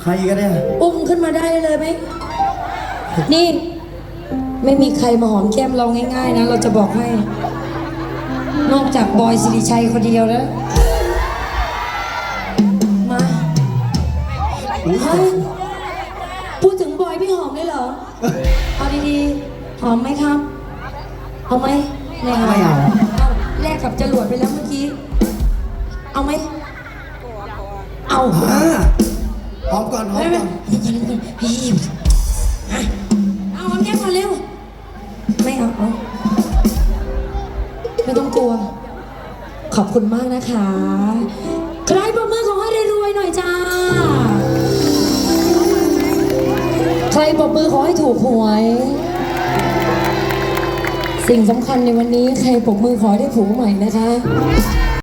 ใครกันเนี่ยอุ้มขึ้นมาได้เลยไหม นี่ ไม่มีใครมาหอมแก้มเราง่ายๆนะ เราจะบอกให้ นอกจากบอยสิริชัยคนเดียวแล้ว มาเฮ้ยพูดถึงบอยพี่หอมเลยเหรอ เอาดีๆ หอมไหมครับ เอาไหมไม่เอาไม่เอาเอาแลกกับจรวดไปแล้วเมื่อกี้ เอาไหม เอา อมก่อนหอมก่อนเอนเดี๋ยวก่อาหอมแก้มก่อนเร็ว ไม่เอาเอาไม่ต้องกลัว ขอบคุณมากนะคะ ใครประมือขอให้ได้รวยหน่อยจ้า ใครปรบมือขอให้ถูกหวย สิ่งสำคัญในวันนี้ใครปรบมือขอให้ได้ผัวใหม่นะคะ